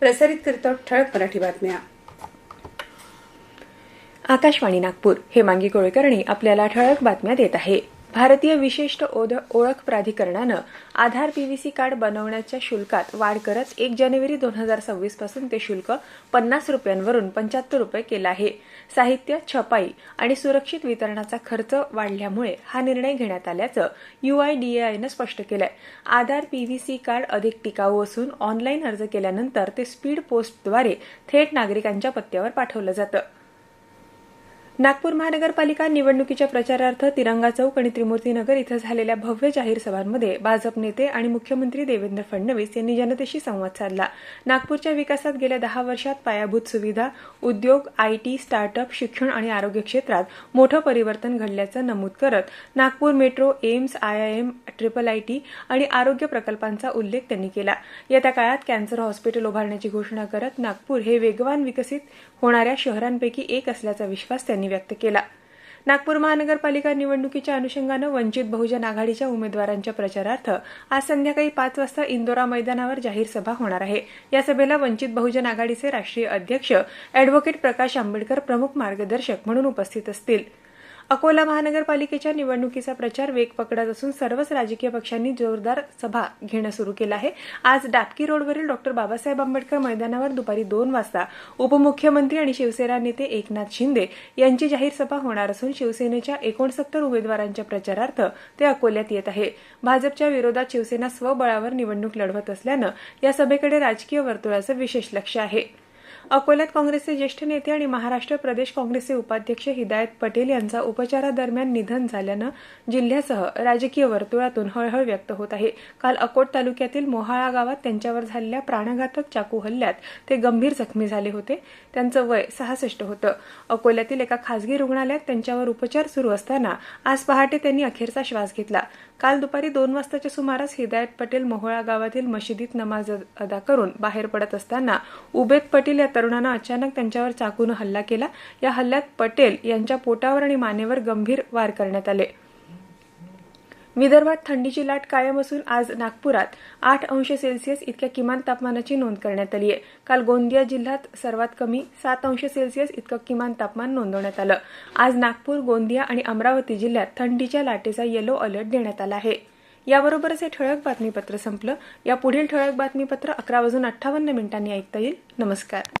प्रसारित करतो ठळक मराठी बातम्या. आकाशवाणी नागपूर. हे मांगी कुलकर्णी आपल्याला ठळक बातम्या देत आहे. भारतीय विशिष्ट ओद- ओळख प्राधिकरणानं आधार पीव्हीसी कार्ड बनवण्याच्या शुल्कात वाढ करत एक जानेवारी दोन हजार सव्वीसपासून ते शुल्क पन्नास रुपयांवरून पंच्याहत्तर रुपये केलं आहे. साहित्य छपाई आणि सुरक्षित वितरणाचा खर्च वाढल्यामुळे हा निर्णय घेण्यात आल्याचं युआयडीएआयनं स्पष्ट केलंय. आधार पीव्हीसी कार्ड अधिक टिकाऊ असून ऑनलाईन अर्ज केल्यानंतर ते स्पीड पोस्टद्वारे थेट नागरिकांच्या पत्त्यावर पाठवलं जातं. नागपूर महानगरपालिका निवडणुकीच्या प्रचारार्थ तिरंगा चौक आणि त्रिमूर्तीनगर इथं झालेल्या भव्य जाहीर सभांमध्ये भाजप नेते आणि मुख्यमंत्री देवेंद्र फडणवीस यांनी जनतेशी संवाद साधला. नागपूरच्या विकासात गेल्या दहा वर्षात पायाभूत सुविधा उद्योग आयटी स्टार्टअप शिक्षण आणि आरोग्य क्षेत्रात मोठं परिवर्तन घडल्याचं नमूद करत Nagpur metro AIIMS IIM triple IT आणि आरोग्य प्रकल्पांचा उल्लेख त्यांनी केला. येत्या काळात कॅन्सर हॉस्पिटल उभारण्याची घोषणा करत नागपूर हे वेगवान विकसित होणाऱ्या शहरांपैकी एक असल्याचा विश्वास त्यांनी व्यक्त केला. नागपूर महानगरपालिका निवडणुकीच्या अनुषंगानं वंचित बहुजन आघाडीच्या उमेदवारांच्या प्रचारार्थ आज संध्याकाळी पाच वाजता इंदोरा मैदानावर जाहीर सभा होणार आहे. या सभेला वंचित बहुजन आघाडीचे राष्ट्रीय अध्यक्ष अॅडव्होकेट प्रकाश आंबेडकर प्रमुख मार्गदर्शक म्हणून उपस्थित असतील. अकोला महानगरपालिकेच्या निवडणुकीचा प्रचार वेग पकडत असून सर्वच राजकीय पक्षांनी जोरदार सभा घेणं सुरू केलं आहे. आज डाबकी रोडवरील डॉक्टर बाबासाहेब आंबेडकर मैदानावर दुपारी दोन वाजता उपमुख्यमंत्री आणि शिवसेना नेते एकनाथ शिंदे यांची जाहीर सभा होणार असून शिवसेनेच्या एकोणसत्तर उमेदवारांच्या प्रचारार्थ ते अकोल्यात येत आहे. भाजपच्या विरोधात शिवसेना स्वबळावर निवडणूक लढवत असल्यानं या सभेकडे राजकीय वर्तुळाचं विशेष लक्ष आहे. अकोल्यात काँग्रेसचे ज्येष्ठ नेते आणि महाराष्ट्र प्रदेश काँग्रेसचे उपाध्यक्ष हिदायत पटेल यांचा उपचारादरम्यान निधन झाल्यानं जिल्ह्यासह राजकीय वर्तुळातून हळहळ व्यक्त होत आहे. काल अकोट तालुक्यातील मोहाळा गावात त्यांच्यावर झालेल्या प्राणघातक चाकू हल्ल्यात ते गंभीर जखमी झाले होते. त्यांचं वय सहासष्ट होतं. अकोल्यातील एका खासगी रुग्णालयात त्यांच्यावर उपचार सुरू असताना आज पहाटे त्यांनी अखेरचा श्वास घेतला. काल दुपारी दोन वाजताच्या सुमारास हिदायत पटेल मोहोळा गावातील मशिदीत नमाज अदा करून बाहेर पडत असताना उबेद पटेल या तरुणानं अचानक त्यांच्यावर चाकून हल्ला केला. या हल्ल्यात पटेल यांच्या पोटावर आणि मानेवर गंभीर वार करण्यात आले. विदर्भात थंडीची लाट कायम असून आज नागपुरात आठ अंश सेल्सिअस इतक्या किमान तापमानाची नोंद करण्यात आली आहे. काल गोंदिया जिल्ह्यात सर्वात कमी सात अंश सेल्सिअस इतकं किमान तापमान नोंदवण्यात आलं. आज नागपूर गोंदिया आणि अमरावती जिल्ह्यात थंडीच्या लाटेचा येलो अलर्ट देण्यात आला आहे. याबरोबरच हे ठळक बातमीपत्र संपलं. या पुढील ठळक बातमीपत्र अकरा वाजून अठ्ठावन्न मिनिटांनी ऐकता येईल. नमस्कार.